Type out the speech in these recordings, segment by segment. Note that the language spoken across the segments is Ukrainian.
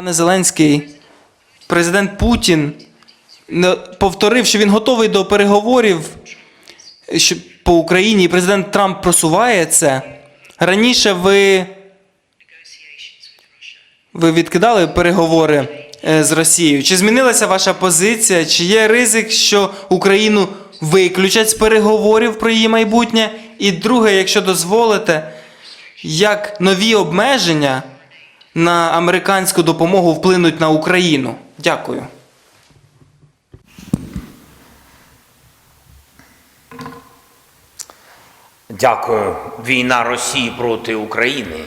пане Зеленський, президент Путін повторив, що він готовий до переговорів по Україні, і президент Трамп просуває це. Раніше ви, ви відкидали переговори е, з Росією. Чи змінилася ваша позиція? Чи є ризик, що Україну виключать з переговорів про її майбутнє? І друге, якщо дозволите, як нові обмеження на американську допомогу вплинуть на Україну? Дякую. Дякую. Війна Росії проти України,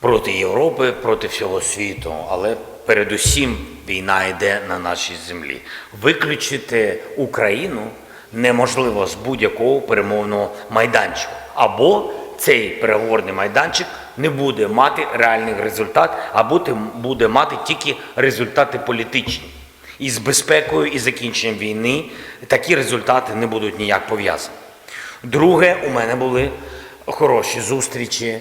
проти Європи, проти всього світу. Але передусім війна йде на нашій землі. Виключити Україну неможливо з будь-якого перемовного майданчику. Або цей переговорний майданчик не буде мати реальний результат, ти- буде мати тільки результати політичні. І з безпекою і закінченням війни такі результати не будуть ніяк пов'язані. Друге, у мене були хороші зустрічі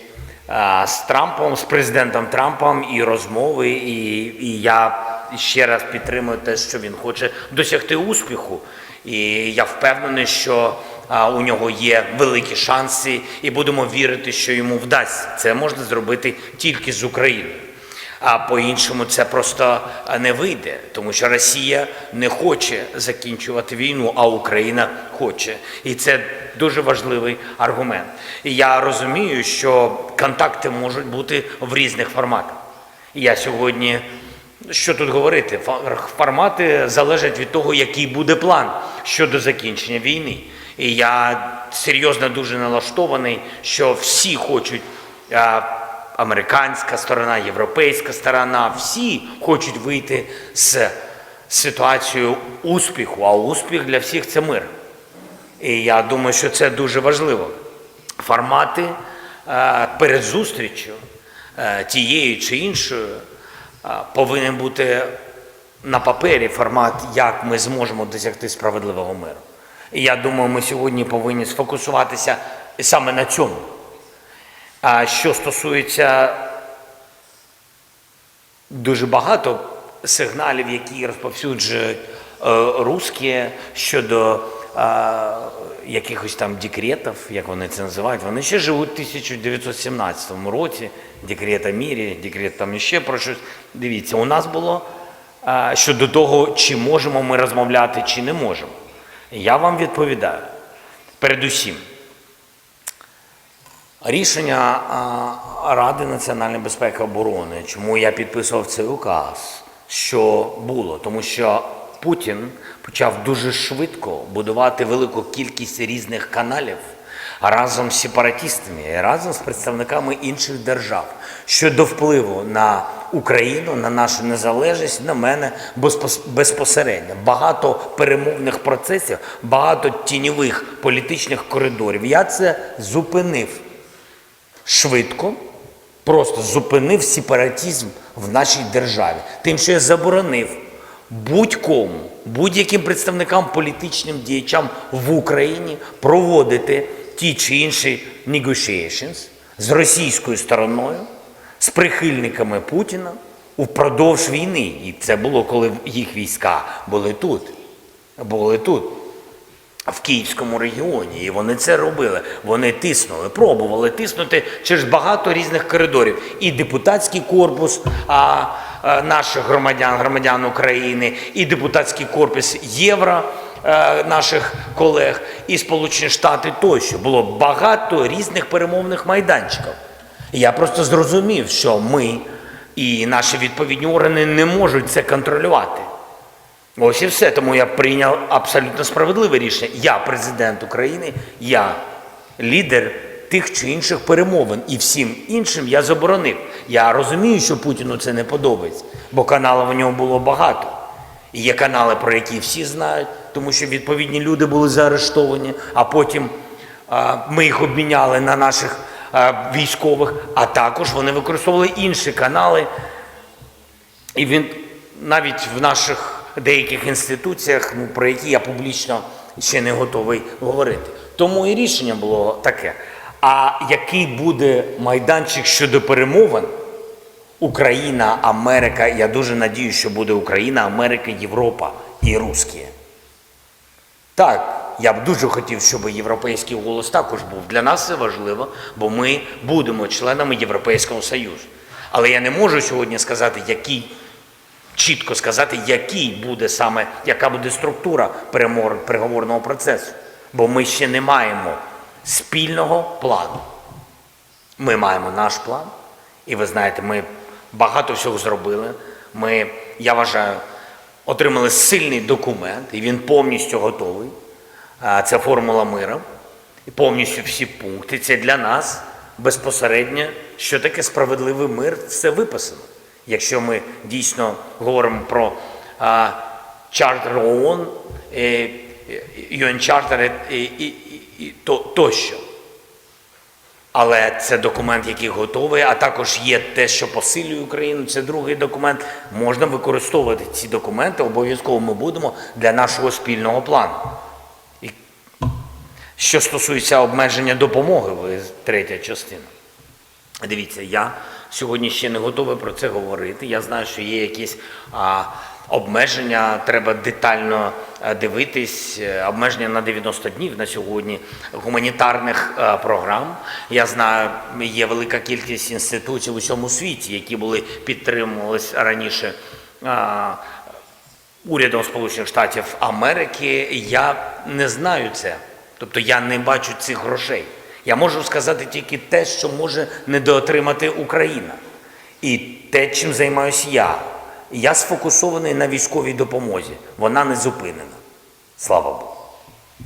з Трампом, з президентом Трампом і розмови, і, і я ще раз підтримую те, що він хоче досягти успіху. І я впевнений, що а, у нього є великі шанси, і будемо вірити, що йому вдасться. Це можна зробити тільки з Україною. А по-іншому це просто не вийде, тому що Росія не хоче закінчувати війну, а Україна хоче. І це дуже важливий аргумент. І я розумію, що контакти можуть бути в різних форматах. Я сьогодні, що тут говорити, формати залежать від того, який буде план щодо закінчення війни. І я серйозно дуже налаштований, що всі хочуть. американська сторона, європейська сторона, всі хочуть вийти з ситуацією успіху, а успіх для всіх це мир. І я думаю, що це дуже важливо. Формати перед зустрічю тією чи іншою повинен бути на папері формат, як ми зможемо досягти справедливого миру. Я думаю, ми сьогодні повинні сфокусуватися саме на цьому. А що стосується дуже багато сигналів, які розповсюджують е, русські щодо е, якихось там декретів, як вони це називають, вони ще живуть в 1917 році, декрет о мірі, декрет там іще про щось. Дивіться, у нас було е, щодо того, чи можемо ми розмовляти, чи не можемо. Я вам відповідаю. Передусім, Рішення Ради національної безпеки і оборони, чому я підписував цей указ, що було, тому що Путін почав дуже швидко будувати велику кількість різних каналів разом з сепаратистами, і разом з представниками інших держав щодо впливу на Україну, на нашу незалежність, на мене безпос- безпосередньо. Багато перемовних процесів, багато тіньових політичних коридорів. Я це зупинив швидко просто зупинив сепаратизм в нашій державі. Тим, що я заборонив будь-кому, будь-яким представникам політичним діячам в Україні проводити ті чи інші negotiations з російською стороною, з прихильниками Путіна упродовж війни. І це було, коли їх війська були тут. Були тут в Київському регіоні, і вони це робили. Вони тиснули, пробували тиснути через багато різних коридорів. І депутатський корпус а, наших громадян, громадян України, і депутатський корпус Євро наших колег, і Сполучені Штати тощо. Було багато різних перемовних майданчиків. Я просто зрозумів, що ми і наші відповідні органи не можуть це контролювати. Ось і все. Тому я прийняв абсолютно справедливе рішення. Я президент України, я лідер тих чи інших перемовин. І всім іншим я заборонив. Я розумію, що Путіну це не подобається, бо каналів у нього було багато. І є канали, про які всі знають, тому що відповідні люди були заарештовані, а потім ми їх обміняли на наших військових, а також вони використовували інші канали. І він навіть в наших деяких інституціях, ну, про які я публічно ще не готовий говорити. Тому і рішення було таке. А який буде майданчик щодо перемовин, Україна, Америка. Я дуже надію, що буде Україна, Америка, Європа і русські. Так, я б дуже хотів, щоб європейський голос також був. Для нас це важливо, бо ми будемо членами Європейського Союзу. Але я не можу сьогодні сказати, який чітко сказати, який буде саме, яка буде структура переговорного процесу. Бо ми ще не маємо спільного плану. Ми маємо наш план, і ви знаєте, ми багато всього зробили. Ми, я вважаю, отримали сильний документ, і він повністю готовий. Це формула миру, і повністю всі пункти. Це для нас безпосередньо, що таке справедливий мир, все виписано. Якщо ми дійсно говоримо про чартер ООН, е, UN Charter і, і, і, і то, тощо. Але це документ, який готовий, а також є те, що посилює Україну. Це другий документ. Можна використовувати ці документи. Обов'язково ми будемо для нашого спільного плану. І що стосується обмеження допомоги, третя частина. Дивіться, я сьогодні ще не готовий про це говорити. Я знаю, що є якісь обмеження, треба детально дивитись. Е, Обмеження на 90 днів на сьогодні гуманітарних програм. Я знаю, є велика кількість інституцій в усьому світі, які були підтримувались раніше. Урядом Сполучених Штатів Америки, я не знаю це. Тобто я не бачу цих грошей. Я можу сказати тільки те, що може недоотримати Україна. І те, чим займаюся я. Я сфокусований на військовій допомозі. Вона не зупинена. Слава Богу.